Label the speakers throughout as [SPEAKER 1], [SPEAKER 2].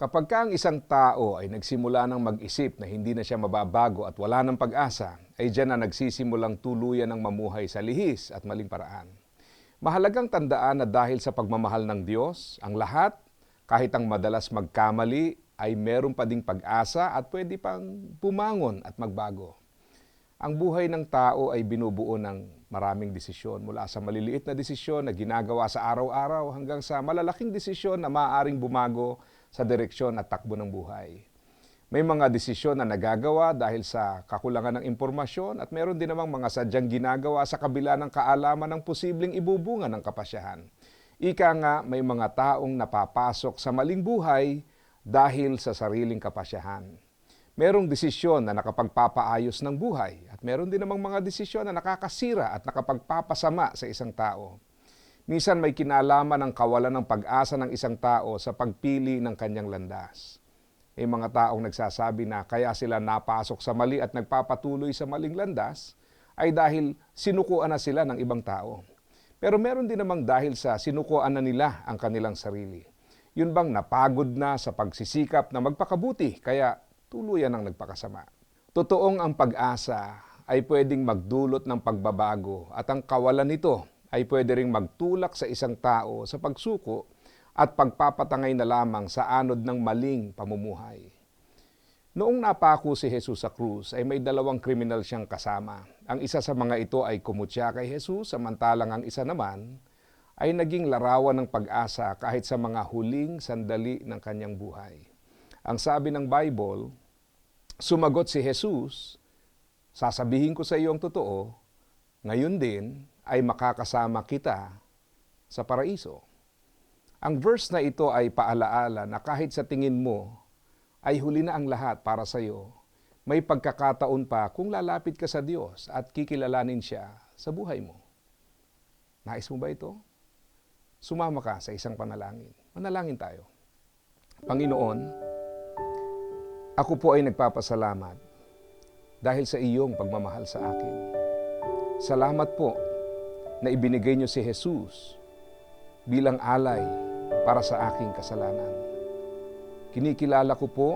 [SPEAKER 1] Kapag ka ang isang tao ay nagsimula ng mag-isip na hindi na siya mababago at wala ng pag-asa, ay dyan na nagsisimulang tuluyan ng mamuhay sa lihis at maling paraan. Mahalagang tandaan na dahil sa pagmamahal ng Diyos, ang lahat, kahit ang madalas magkamali, ay meron pa ding pag-asa at pwede pang bumangon at magbago. Ang buhay ng tao ay binubuo ng maraming desisyon mula sa maliliit na desisyon na ginagawa sa araw-araw hanggang sa malalaking desisyon na maaaring bumago sa direksyon at takbo ng buhay. May mga desisyon na nagagawa dahil sa kakulangan ng impormasyon at meron din namang mga sadyang ginagawa sa kabila ng kaalaman ng posibleng ibubunga ng kapasyahan. Ika nga, may mga taong napapasok sa maling buhay dahil sa sariling kapasyahan. Merong desisyon na nakapagpapaayos ng buhay at meron din namang mga desisyon na nakakasira at nakapagpapasama sa isang tao. Minsan may kinalaman ng kawalan ng pag-asa ng isang tao sa pagpili ng kanyang landas. May mga taong nagsasabi na kaya sila napasok sa mali at nagpapatuloy sa maling landas ay dahil sinukuan na sila ng ibang tao. Pero meron din namang dahil sa sinukuan na nila ang kanilang sarili. Yun bang napagod na sa pagsisikap na magpakabuti kaya tuluyan ang nagpakasama. Totoong ang pag-asa ay pwedeng magdulot ng pagbabago at ang kawalan nito ay pwede ring magtulak sa isang tao sa pagsuko at pagpapatangay na lamang sa anod ng maling pamumuhay. Noong napako si Jesus sa krus ay may dalawang kriminal siyang kasama. Ang isa sa mga ito ay kumutya kay Jesus samantalang ang isa naman ay naging larawan ng pag-asa kahit sa mga huling sandali ng kanyang buhay. Ang sabi ng Bible, sumagot si Jesus, sasabihin ko sa iyo ang totoo, ngayon din ay makakasama kita sa paraiso. Ang verse na ito ay paalaala na kahit sa tingin mo ay huli na ang lahat para sa iyo, may pagkakataon pa kung lalapit ka sa Diyos at kikilalanin siya sa buhay mo. Nais mo ba ito? Sumama ka sa isang panalangin. Manalangin tayo. Panginoon, ako po ay nagpapasalamat dahil sa iyong pagmamahal sa akin. Salamat po na ibinigay niyo si Jesus bilang alay para sa aking kasalanan. Kinikilala ko po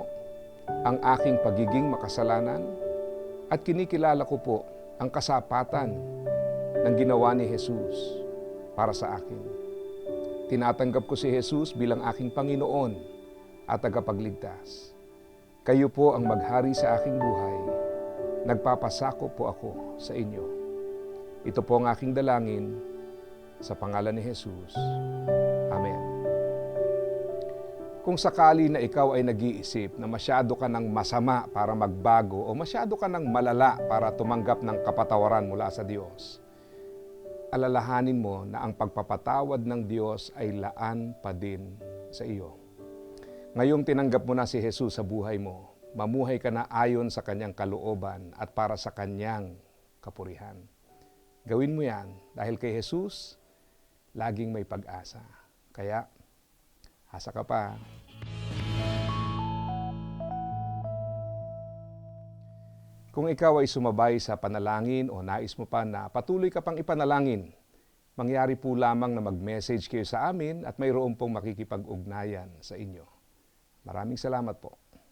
[SPEAKER 1] ang aking pagiging makasalanan at kinikilala ko po ang kasapatan ng ginawa ni Jesus para sa akin. Tinatanggap ko si Jesus bilang aking Panginoon at tagapagligtas. Kayo po ang maghari sa aking buhay. Nagpapasako po ako sa inyo. Ito po ang aking dalangin sa pangalan ni Jesus. Amen. Kung sakali na ikaw ay nag-iisip na masyado ka ng masama para magbago o masyado ka ng malala para tumanggap ng kapatawaran mula sa Diyos, alalahanin mo na ang pagpapatawad ng Diyos ay laan pa din sa iyo. Ngayong tinanggap mo na si Jesus sa buhay mo, mamuhay ka na ayon sa kanyang kalooban at para sa kanyang kapurihan. Gawin mo yan dahil kay Jesus, laging may pag-asa. Kaya, asa ka pa. Kung ikaw ay sumabay sa panalangin o nais mo pa na patuloy ka pang ipanalangin, mangyari po lamang na mag-message kayo sa amin at mayroon pong makikipag-ugnayan sa inyo. Maraming salamat po.